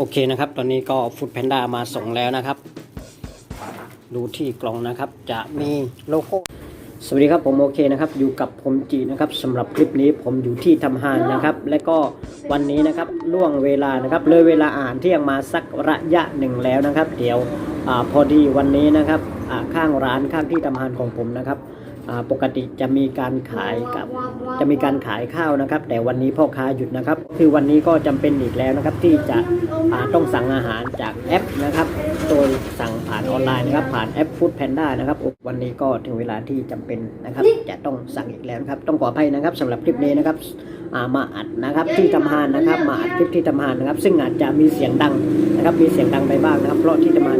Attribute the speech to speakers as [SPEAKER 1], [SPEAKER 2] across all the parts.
[SPEAKER 1] โอเคนะครับ ตอนนี้ก็ฟูดแพนด้ามาส่งแล้วนะครับ ดูที่กล่องนะครับ จะมีโลโก้สวัสดีครับผมโอเคนะครับ อยู่กับผมจีนะครับสำหรับคลิปนี้ผมอยู่ที่ทำหานนะครับ และก็วันนี้นะครับล่วงเวลานะครับ เลยเวลาอ่านเที่ยงมาสักระยะหนึ่งแล้วนะครับ เดี๋ยวอพอดีวันนี้นะครับข้างร้านข้างที่ทำหานของผมนะครับ ปกติจะมีการขายกับจะมีการขายข้าวนะครับ แต่วันนี้พ่อค้าหยุดนะครับ คือวันนี้ก็จำเป็นอีกแล้วนะครับ ที่จะอ่าต้องสั่งอาหารจากแอปนะครับโดยสั่งผ่านออนไลน์นะครับ ผ่านแอป Food Panda นะครับ วันนี้ก็ถึงเวลาที่จำเป็นนะครับ จะต้องสั่งอีกแล้วนะครับ ต้องขออภัยนะครับสำหรับคลิปนี้นะครับอ่ามาอัดนะครับที่ทำหานนะครับ มาอัดคลิปที่ทำหานนะครับ ซึ่งอาจจะมีเสียงดังนะครับ มีเสียงดังไปบ้างนะครับ เพราะที่ทำหาน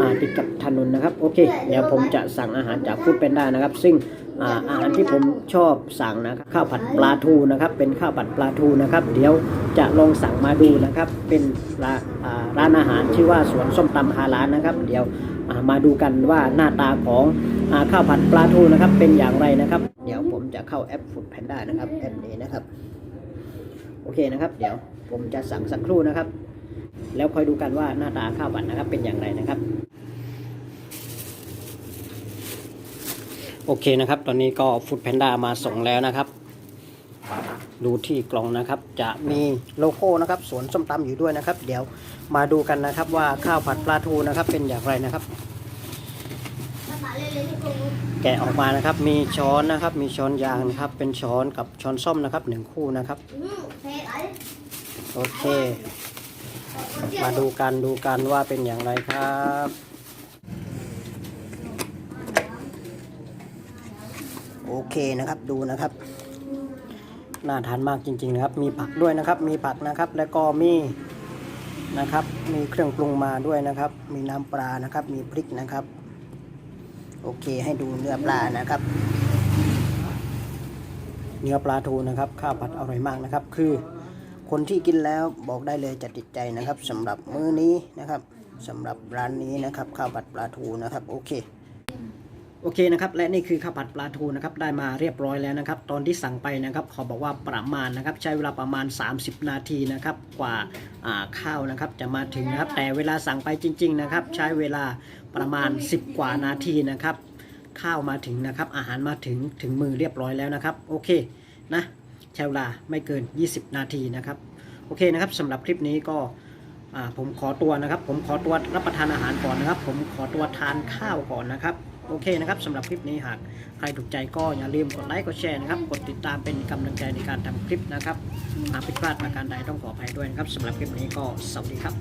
[SPEAKER 1] อ่าติดกับถนนนะครับ โอเค เดี๋ยวผมจะสั่งอาหารจาก Food Panda นะครับ ซึ่งอ่าอาหารที่ผมชอบสั่งนะครับข้าวผัดปลาทูนะครับ เป็นข้าวผัดปลาทูนะครับ เดี๋ยวจะลองสั่งมาดูนะครับ เป็นร้านอ่าร้านอาหารชื่อว่าสวนส้มตำฮาลานนะครับ เดี๋ยวอ่ามาดูกันว่าหน้าตาของอาข้าวผัดปลาทูนะครับ เป็นอย่างไรนะครับ เดี๋ยวผมจะเข้าแอป Food Panda นะครับแอปนี้นะครับ โอเคนะครับ เดี๋ยวผมจะสั่งสักครู่นะครับ แล้วคอยดูกันว่าหน้าตาข้าวผัดนะครับเป็นอย่างไรนะครับ โอเคนะครับ ตอนนี้ก็ฟูดแพนด้ามาส่งแล้วนะครับ ดูที่กล่องนะครับ จะมีโลโก้นะครับสวนส้มตำอยู่ด้วยนะครับ เดี๋ยวมาดูกันนะครับว่าข้าวผัดปลาทูนะครับเป็นอย่างไรนะครับแกะออกมานะครับ มีช้อนนะครับ มีช้อนยางนะครับ เป็นช้อนกับช้อนส้อมนะครับหนึ่งคู่นะครับ โอเค มาดูกันดูกันว่าเป็นอย่างไรครับโอเคนะครับดูนะครับน่าทานมากจริงๆนะครับ มีผักด้วยนะครับ มีผักนะครับ แล้วก็มีนะครับ มีเครื่องปรุงมาด้วยนะครับ มีน้ำปลานะครับ มีพริกนะครับ โอเคให้ดูเนื้อปลานะครับ เนื้อปลาทูนะครับ ข้าวผัดอร่อยมากนะครับ คือ คนที่กินแล้วบอกได้เลยจะติดใจนะครับสำหรับมื้อนี้นะครับสำหรับร้านนี้นะครับ ข้าวผัดปลาทูนะครับโอเคโอเคนะครับและนี่คือข้าวผัดปลาทูนะครับได้มาเรียบร้อยแล้วนะครับ ตอนที่สั่งไปนะครับขอบอกว่าประมาณนะครับใช้เวลาประมาณ 30 นาทีนะครับกว่าอ่าข้าวนะครับจะมาถึงนะครับ แต่เวลาสั่งไปจริง ๆนะครับ ใช้เวลาประมาณ 10 กว่านาทีนะครับ ข้าวมาถึงนะครับ อาหารมาถึงถึงมือเรียบร้อยแล้วนะครับ โอเคนะ ใช้เวลาไม่เกิน 20 นาทีนะครับ โอเคนะครับสำหรับคลิปนี้ก็ผมขอตัวนะครับ ผมขอตัวรับประทานอาหารก่อนนะครับ ผมขอตัวทานข้าวก่อนนะครับโอเคนะครับสำหรับคลิปนี้หากใครถูกใจก็อย่าลืมกดไลค์กดแชร์นะครับ กดติดตามเป็นกำลังใจในการทำคลิปนะครับ หากผิดพลาดประการใดต้องขออภัยด้วยนะครับสำหรับคลิปนี้ก็สวัสดีครับ